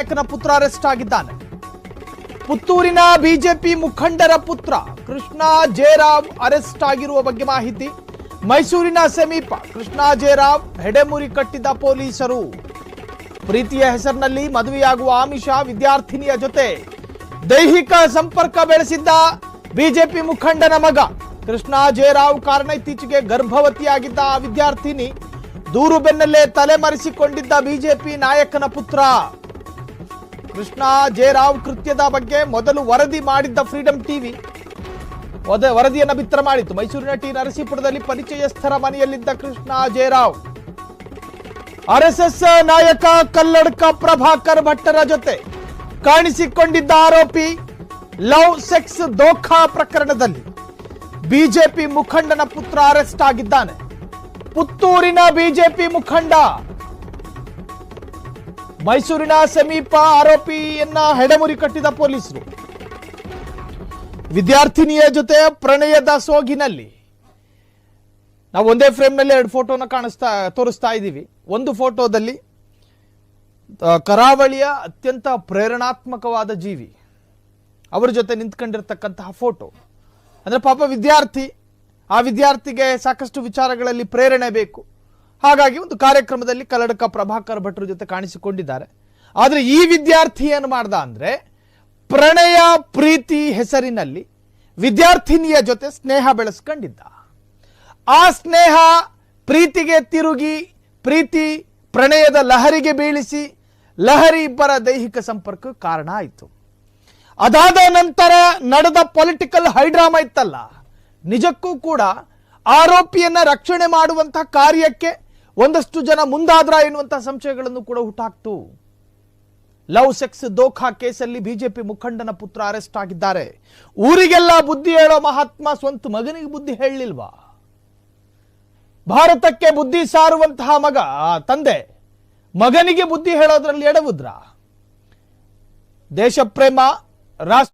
ನಾಯಕನ ಪುತ್ರ ಅರೆಸ್ಟ್ ಆಗಿದ್ದಾನೆ. ಪುತ್ತೂರಿನ ಬಿಜೆಪಿ ಮುಖಂಡರ ಪುತ್ರ ಕೃಷ್ಣ ಜೇರಾವ್ ಅರೆಸ್ಟ್ ಆಗಿರುವ ಬಗ್ಗೆ ಮಾಹಿತಿ. ಮೈಸೂರಿನ ಸಮೀಪ ಕೃಷ್ಣ ಜೇರಾವ್ ಹೆಡೆಮುರಿ ಕಟ್ಟಿದ್ದ ಪೊಲೀಸರು. ಪ್ರೀತಿಯ ಹೆಸರಿನಲ್ಲಿ ಮದುವೆಯಾಗುವ ಆಮಿಷ ವಿದ್ಯಾರ್ಥಿನಿಯ ಜೊತೆ ದೈಹಿಕ ಸಂಪರ್ಕ ಬೆಳೆಸಿದ್ದ ಬಿಜೆಪಿ ಮುಖಂಡನ ಮಗ ಕೃಷ್ಣ ಜಯರಾವ್ ಕಾರಣ ಇತ್ತೀಚೆಗೆ ಗರ್ಭವತಿಯಾಗಿದ್ದ ವಿದ್ಯಾರ್ಥಿನಿ. ದೂರು ಬೆನ್ನಲ್ಲೇ ತಲೆಮರೆಸಿಕೊಂಡಿದ್ದ ಬಿಜೆಪಿ ನಾಯಕನ ಪುತ್ರ. ಕೃಷ್ಣ ಜೇರಾವ್ ಕೃತ್ಯದ ಬಗ್ಗೆ ಮೊದಲು ವರದಿ ಮಾಡಿದ್ದ ಫ್ರೀಡಂ ಟಿವಿ ವರದಿಯನ್ನು ಬಿತ್ತರ ಮಾಡಿತ್ತು. ಮೈಸೂರಿನ ಟಿ ನರಸೀಪುರದಲ್ಲಿ ಪರಿಚಯಸ್ಥರ ಮನೆಯಲ್ಲಿದ್ದ ಕೃಷ್ಣ ಜೇರಾವ್ ಆರ್ಎಸ್ಎಸ್ ನಾಯಕ ಕಲ್ಲಡ್ಕ ಪ್ರಭಾಕರ್ ಭಟ್ಟರ ಜೊತೆ ಕಾಣಿಸಿಕೊಂಡಿದ್ದ ಆರೋಪಿ ಲವ್, ಸೆಕ್ಸ್ ದೋಖಾ ಪ್ರಕರಣದಲ್ಲಿ ಬಿಜೆಪಿ ಮುಖಂಡನ ಪುತ್ರ ಅರೆಸ್ಟ್ ಆಗಿದ್ದಾನೆ. ಪುತ್ತೂರಿನ ಬಿಜೆಪಿ ಮುಖಂಡ ಮೈಸೂರಿನ ಸಮೀಪ ಆರೋಪಿಯನ್ನ ಹೆಡೆಮುರಿ ಕಟ್ಟಿದ ಪೊಲೀಸರು. ವಿದ್ಯಾರ್ಥಿನಿಯ ಜೊತೆ ಪ್ರಣಯದ ಸೋಗಿನಲ್ಲಿ ನಾವು ಒಂದೇ ಫ್ರೇಮ್ನಲ್ಲಿ ಎರಡು ಫೋಟೋನ ಕಾಣಿಸ್ತಾ, ತೋರಿಸ್ತಾ ಇದ್ದೀವಿ. ಒಂದು ಫೋಟೋದಲ್ಲಿ ಕರಾವಳಿಯ ಅತ್ಯಂತ ಪ್ರೇರಣಾತ್ಮಕವಾದ ಜೀವಿ. ಅವರ ಜೊತೆ ನಿಂತ್ಕೊಂಡಿರ್ತಕ್ಕಂತಹ ಫೋಟೋ. ಅಂದ್ರೆ ಪಾಪ ವಿದ್ಯಾರ್ಥಿ, ಆ ವಿದ್ಯಾರ್ಥಿಗೆ ಸಾಕಷ್ಟು ವಿಚಾರಗಳಲ್ಲಿ ಪ್ರೇರಣೆ ಬೇಕು. ಹಾಗಾಗಿ ಒಂದು ಕಾರ್ಯಕ್ರಮದಲ್ಲಿ ಕಲ್ಲಡಕ ಪ್ರಭಾಕರ್ ಭಟ್ರ ಜೊತೆ ಕಾಣಿಸಿಕೊಂಡಿದ್ದಾರೆ. ಆದರೆ ಈ ವಿದ್ಯಾರ್ಥಿ ಏನು ಮಾಡ್ದ ಅಂದರೆ ಪ್ರಣಯ ಪ್ರೀತಿ ಹೆಸರಿನಲ್ಲಿ ವಿದ್ಯಾರ್ಥಿನಿಯ ಜೊತೆ ಸ್ನೇಹ ಬೆಳೆಸ್ಕೊಂಡಿದ್ದ. ಆ ಸ್ನೇಹ ಪ್ರೀತಿಗೆ ತಿರುಗಿ ಪ್ರೀತಿ ಪ್ರಣಯದ ಲಹರಿಗೆ ಬೀಳಿಸಿ ಲಹರಿ ಇಬ್ಬರ ದೈಹಿಕ ಸಂಪರ್ಕ ಕಾರಣ ಆಯಿತು. ಅದಾದ ನಂತರ ನಡೆದ ಪೊಲಿಟಿಕಲ್ ಹೈಡ್ರಾಮಾ ಇತ್ತಲ್ಲ, ನಿಜಕ್ಕೂ ಕೂಡ ಆರೋಪಿಯನ್ನ ರಕ್ಷಣೆ ಮಾಡುವಂತಹ ಕಾರ್ಯಕ್ಕೆ ಒಂದಷ್ಟು ಜನ ಮುಂದಾದ್ರ ಎನ್ನುವಂತಹ ಸಂಶಯಗಳನ್ನು ಕೂಡ ಹುಟ್ಟಾಕ್ತು. ಲವ್, ಸೆಕ್ಸ್, ದೋಖಾ ಕೇಸಲ್ಲಿ ಬಿಜೆಪಿ ಮುಖಂಡನ ಪುತ್ರ ಅರೆಸ್ಟ್ ಆಗಿದ್ದಾರೆ. ಊರಿಗೆಲ್ಲ ಬುದ್ಧಿ ಹೇಳೋ ಮಹಾತ್ಮ ಸ್ವಂತ ಮಗನಿಗೆ ಬುದ್ಧಿ ಹೇಳಲಿಲ್ವಾ? ಭಾರತಕ್ಕೆ ಬುದ್ಧಿ ಸಾರುವಂತಹ ಮಗ ತಂದೆ, ಮಗನಿಗೆ ಬುದ್ಧಿ ಹೇಳೋದ್ರಲ್ಲಿ ಎಡವುದ್ರ? ದೇಶ ಪ್ರೇಮ ರಾಷ್ಟ್ರ